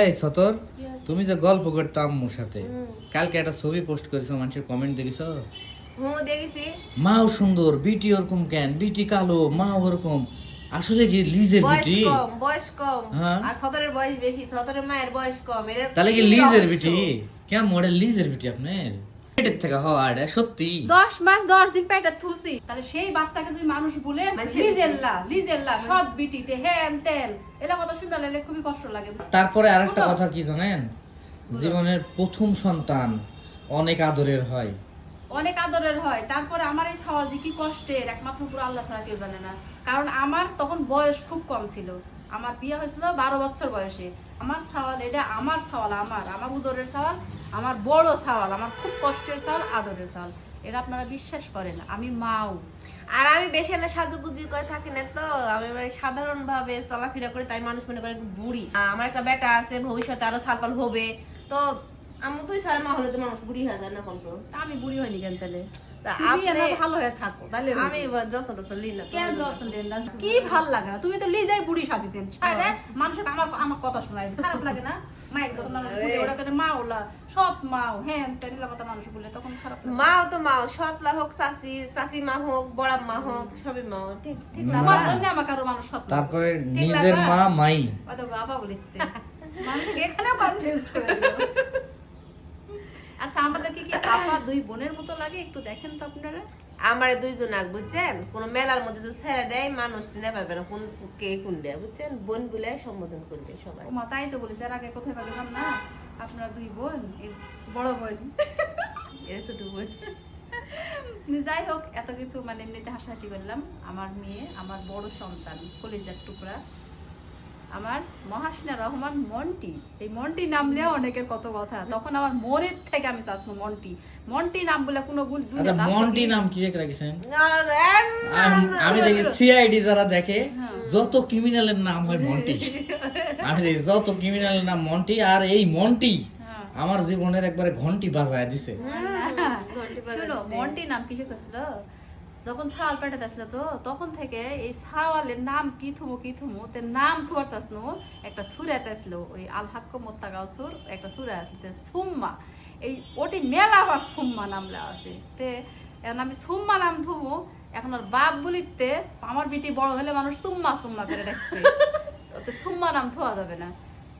এই সতর তুমি যে গল্প করতে আম্মুর সাথে কালকে একটা ছবি পোস্ট করেছ মানুষের কমেন্ট দেখেছ? মাও সুন্দর বিটি ওরকম কেন? বিটি কালো মা ওরকম। আসলে কি লিজের বয়স বিটি? কম বয়স কম। হ্যাঁ। আর সতরের বয়স বেশি সতরের মায়ের বয়স কম। তাহলে কি লিজের বিটি? কেমন মডেল লিজের বিটি আপনার? পেটের থেকে হওয়া এটা সত্যি। দশ মাস দশ দিন পেটে থুসি। তাহলে সেই বাচ্চাকে যদি মানুষ বলে লিজেল্লা লিজেল্লা সৎ বিটিতে হ্যান তেন এলা কথা শুনলে খুবই কষ্ট লাগে। তারপরে আরেকটা। কথা কি জানেন? জীবনের প্রথম সন্তান অনেক আদরের হয়। অনেক আদরের হয়। তারপরে আমার এই সওয়াল যে কি কষ্টের একমাত্র পুরো আল্লাহ ছাড়া কেউ জানে না। কারণ আমার তখন বয়স খুব কম ছিল। আমার বিয়ে হয়েছিল বারো বছর বয়সে। আমার সওয়াল এটা আমার সওয়াল আমার আমার উদরের সওয়াল। আমার বড় সাওয়াল, আমার খুব কষ্টের সাওয়াল, আদরের সাওয়াল। এটা আপনারা বিশ্বাস করেন, আমি মাও। আর আমি বেশি না সাজুগুজি করে থাকি না তো, আমি মানে সাধারণ ভাবে চলাফেরা করি, তাই মানুষ মনে করে বুড়ি। আমার একটা বেটা আছে, ভবিষ্যতে আরও সালপাল হবে। তো আমি তুই সারা মা হলে তো মানুষ বুড়ি হয়ে যায় না কত তা আমি বুড়ি হয়নি কেন তাহলে? ভালো হয়ে থাকো তাহলে আমি যতটা তো কেন কি ভালো লাগে না? তুমি তো লিজাই বুড়ি সাজিছেন সাইডে মানুষকে আমার আমার কথা শোনায়। খারাপ লাগে না? মা একজন মানুষ বলে ওরা কেন মা ওলা? সৎ মাও হ্যাঁ তেনিলা কথা মানুষ বলে তখন খারাপ মাও তো মাও সতলা হোক চাচি চাচি মা হোক বড় মা হোক সবই মা হোক। ঠিক ঠিক না জন্য আমাকে আরও মানুষ সৎ তারপরে ঠিক নিজের? মা মাই। কত বলিতে কনফিউজ করে দিল। আচ্ছা আমাদেরকে কি আপা দুই বোনের মতো লাগে? একটু দেখেন তো আপনারা। আমার দুইজন আগ বুঝছেন? কোন মেলার মধ্যে যদি ছেড়ে দেয় মানুষ চিনে পাবে না। কোন কে কোন দেয় বুঝছেন? বোন বলে সম্বোধন করবে সবাই। মা তাই তো বলেছে। আর আগে কোথায় পাবেন না? আপনারা দুই বোন বড় বোন। এর ছোট বোন। যাই হোক এত কিছু মানে এমনিতে হাসাহাসি করলাম। আমার মেয়ে আমার বড় সন্তান কলিজার টুকরা। আমার মহাসিনা রহমান মন্টি। এই মন্টি নাম নামলেও অনেকের কত কথা। তখন আমার মনের থেকে আমি চাচ্ছিলাম মন্টি। মন্টি নাম বলে কোনো গুণ দুই আচ্ছা মন্টি নাম কি রেখেছেন? হ্যাঁ, আম- দেখি সিআইডি যারা দেখে হ্যাঁ। যত ক্রিমিনালের নাম হয় মন্টি। আমি দেখি যত ক্রিমিনালের নাম মন্টি আর এই মন্টি হ্যাঁ। আমার জীবনের একবারে ঘন্টি বাজায় দিছে। শোনো মন্টি নাম কিসে করছিল যখন ছাওয়াল পেটে আসলো তো, তখন থেকে এই ছাওয়ালের নাম কি থুমো কি থুমো, তে নাম থুয়ার আসলো, একটা সুরাতে আসলো, ওই আল হাক্ক মোত্তাগাও সুর, একটা সুরা আসলো, তে সুম্মা। এই ওটি মেলা আবার সুম্মা নামলা আছে। তে এখন আমি সুম্মা নাম থুমো, এখন আর বাপ বলিতে আমার বেটি বড় হলে মানুষ সুম্মা সুম্মা করে রাখতে তো সুম্মা নাম থোয়া যাবে না।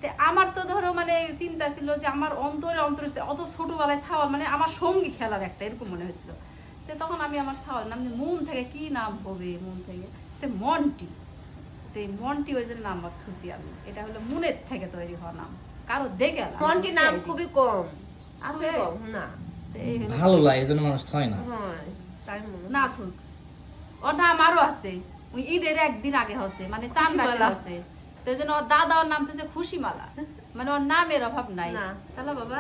তে আমার তো ধরো মানে চিন্তা ছিল যে আমার অন্তরে অন্তরে অত ছোটবেলায় ছাওয়াল মানে আমার সঙ্গী খেলার একটা, এরকম মনে হয়েছিল। তো তখন আমি আমার ছাওয়াল নাম যে মন থেকে কি নাম হবে মন থেকে? তে মন্টি। তো এই মন্টি ওই জন্য নাম থুসি আমি। এটা হলো মনের থেকে তৈরি হওয়া নাম। কারও দেখে না, মন্টি নাম খুবই কম। আছে? না। তো ভালো লাগে এই জন্য মানুষ থয় না। হ্যাঁ তাই মনে হয়। না থুক। ও নাম আরও আছে। ওই ঈদের একদিন আগে হচ্ছে মানে চান্দা খুশিমালা। হচ্ছে। তো এই জন্য ওর দাদা ওর নাম হচ্ছে খুশিমালা। মানে ওর নামের অভাব নাই। তাহলে বাবা।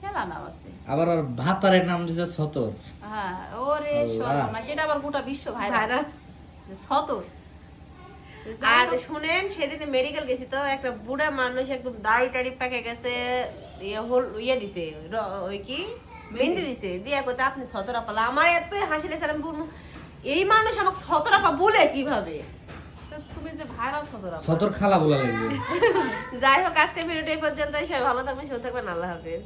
খেলা নাম আছে। আবার ভাতারের নাম দিছে সতর। হ্যাঁ ওরে সর্বনাশ সেটা আবার গোটা বিশ্ব ভাইরাল। সতর। আর শুনেন সেদিন মেডিকেল গেছি তো একটা বুড়া মানুষ একদম দাড়ি টাড়ি পেকে গেছে ইয়ে হল ইয়ে দিছে ওই কি? মেহেন্দি দিছে। দিয়া আপনি ছতরা পালা আমার এত হাসি লেগেছে আমি এই মানুষ আমাকে ছতরা পা বলে কীভাবে? তুমি যে ভাইরাল আবার। সতর খালা বলা লাগবে। যাই হোক আজকে ভিডিওটা এই পর্যন্ত সবাই ভালো থাকবেন সুস্থ থাকবেন। আল্লাহ হাফেজ।